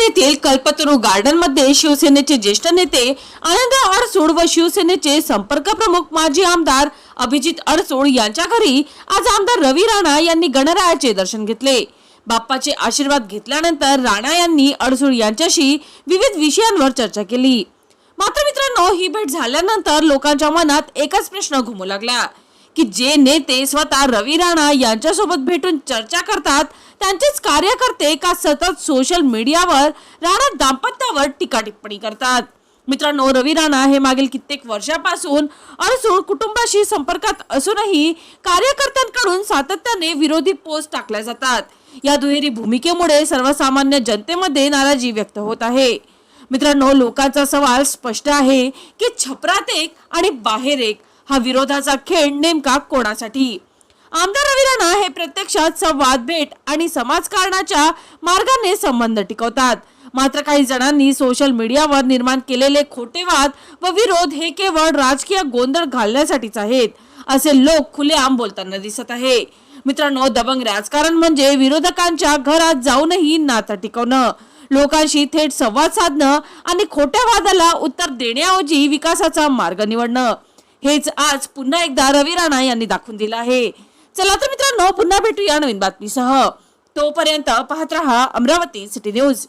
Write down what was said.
येथील कल्पतरू गार्डनमध्ये शिवसेनेचे ज्येष्ठ नेते आनंद अडसूळ व शिवसेनेचे संपर्क प्रमुख माजी आमदार अभिजित अडसूळ यांच्या घरी आज आमदार रवी राणा यांनी गणरायाचे दर्शन घेतले. बाप्पाचे आशीर्वाद घेतल्यानंतर राणा यांनी अडसूळ यांच्याशी विविध विषयांवर चर्चा केली. मात्र मित्रांनो ही भेट झाल्यानंतर लोकांच्या मनात एकच प्रश्न घुमू लागला. की जे नेते स्वतः रवी राणा यांच्यासोबत भेटून चर्चा करतात त्यांचेच कार्यकर्ते का सतत सोशल मीडियावर राणा दाम्पत्यावर टीका टिप्पणी करतात. मित्रांनो रवी राणा हे मागील कित्येक वर्षापासून अडसूळ कुटुंबाशी संपर्कात असूनही कार्यकर्त्यांकडून सातत्याने विरोधी पोस्ट टाकल्या जातात. या दुहेरी भूमिकेमुळे सर्वसामान्य जनतेमध्ये नाराजी व्यक्त होत आहे. मित्रांनो लोकांचा सवाल स्पष्ट आहे की छपरात एक आणि बाहेर एक. हा विरोधाचा खेळ नेमका कोणासाठी? आमदार रवी राणा हे प्रत्यक्षात संवाद भेट आणि समाजकारणाच्या मार्गाने संबंध टिकवतात. मात्र काही जणांनी सोशल मीडियावर निर्माण केलेले खोटे वाद व विरोध हे केवळ राजकीय गोंधळ घालण्यासाठीच आहेत असे लोक खुलेआम बोलताना दिसत आहे. मित्रांनो दबंग राजकारण म्हणजे विरोधकांच्या घरात जाऊनही नातं टिकवणं. लोकांशी थेट संवाद साधणं आणि खोट्या वादाला उत्तर देण्याऐवजी विकासाचा मार्ग निवडणं. हेच आज पुन्हा एकदा रवी राणा यांनी दाखवून दिलं आहे. चला तर मित्रांनो पुन्हा भेटूया नवीन बातमीसह. तोपर्यंत पाहत रहा अमरावती सिटी न्यूज.